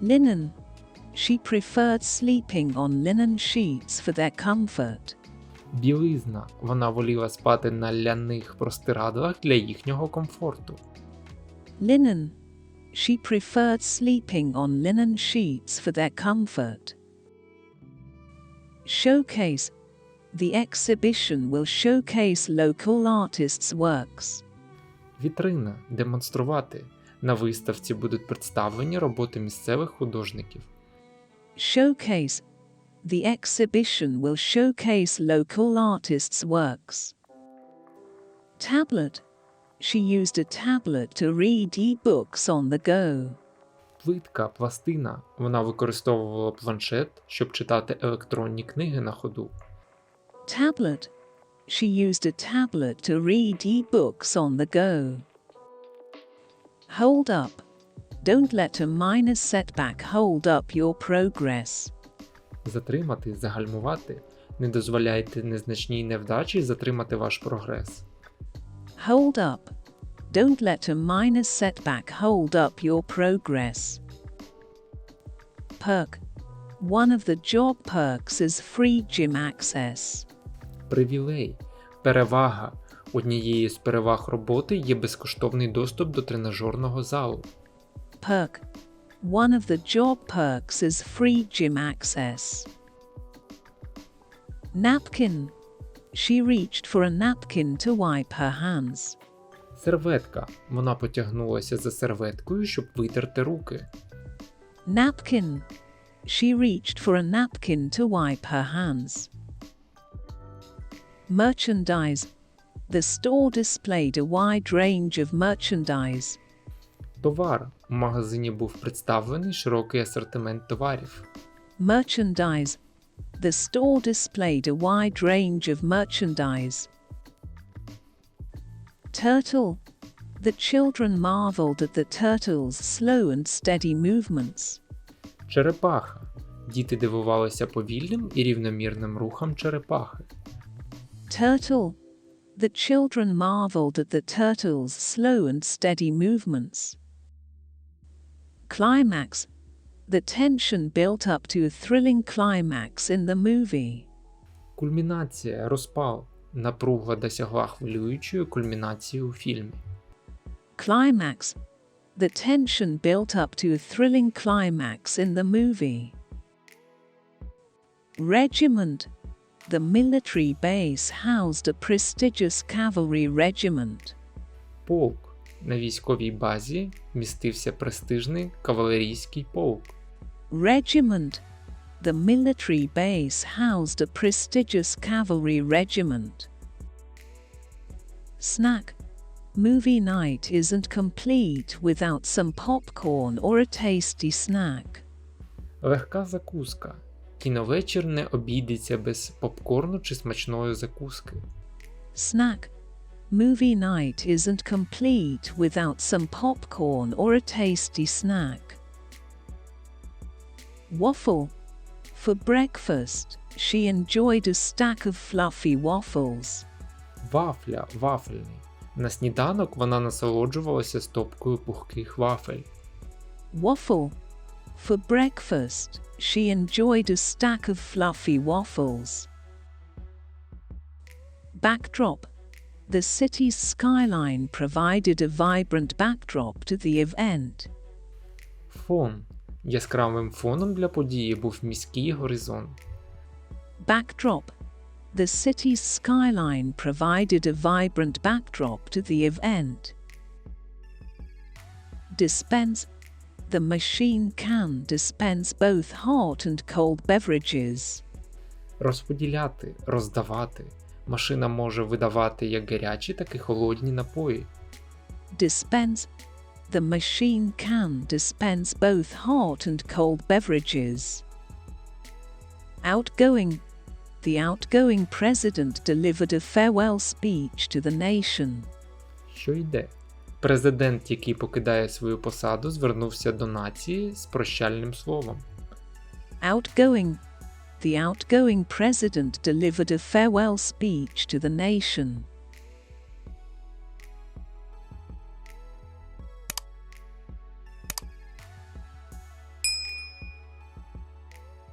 Linen. She preferred sleeping on linen sheets for their comfort. Білизна. Вона воліла спати на ляних простирадлах для їхнього комфорту. Linen. She preferred sleeping on linen sheets for their comfort. Showcase. The exhibition will showcase local artists' works. Вітрина демонструвати. На виставці будуть представлені роботи місцевих художників. Showcase. The exhibition will showcase local artists' works. Tablet. She used a tablet to read e-books on the go. Плитка, пластина. Вона використовувала планшет, щоб читати електронні книги на ходу. Tablet. She used a tablet to read e-books on the go. Hold up. Don't let a minor setback hold up your progress. Затримати, загальмувати. Не дозволяйте незначній невдачі затримати ваш прогрес. Hold up. Don't let a minor setback hold up your progress. Perk. One of the job perks is free gym access. Привілей. Перевага. Однією з переваг роботи є безкоштовний доступ до тренажерного залу. Perk. One of the job perks is free gym access. Napkin. She reached for a napkin to wipe her hands. Серветка. Вона потягнулася за серветкою, щоб витерти руки. Napkin. She reached for a napkin to wipe her hands. Merchandise. The store displayed a wide range of merchandise. Товар. У магазині був представлений широкий асортимент товарів. Merchandise. The store displayed a wide range of merchandise. Turtle. The children marveled at the turtle's slow and steady movements. Черепаха. Діти дивувалися повільним і рівномірним рухам черепахи. Turtle. The children marveled at the turtle's slow and steady movements. Climax. The tension built up to a thrilling climax in the movie. Кульмінація, розпал. Напруга досягла хвилюючої кульмінації у фільмі. Climax. The tension built up to a thrilling climax in the movie. Regiment. The military base housed a prestigious cavalry regiment. Полк. На військовій базі містився престижний кавалерійський полк. Regiment. The military base housed a prestigious cavalry regiment. Snack. Movie night isn't complete without some popcorn or a tasty snack. Легка закуска. Кіновечір не обійдеться без попкорну чи смачної закуски. Snack. Movie night isn't complete without some popcorn or a tasty snack. Waffle. For breakfast, she enjoyed a stack of fluffy waffles. Вафля, вафельний. На сніданок вона насолоджувалася стопкою пухких вафель. Waffle. For breakfast, she enjoyed a stack of fluffy waffles. Backdrop. The city's skyline provided a vibrant backdrop to the event. Фон. Яскравим фоном для події був міський горизонт. Backdrop. The city's skyline provided a vibrant backdrop to the event. Dispense. The machine can dispense both hot and cold beverages. Розподіляти, роздавати. Машина може видавати як гарячі, так і холодні напої. Dispense. The machine can dispense both hot and cold beverages. Outgoing. The outgoing president delivered a farewell speech to the nation. Що йде? Президент, який покидає свою посаду, звернувся до нації з прощальним словом. Outgoing. The outgoing president delivered a farewell speech to the nation.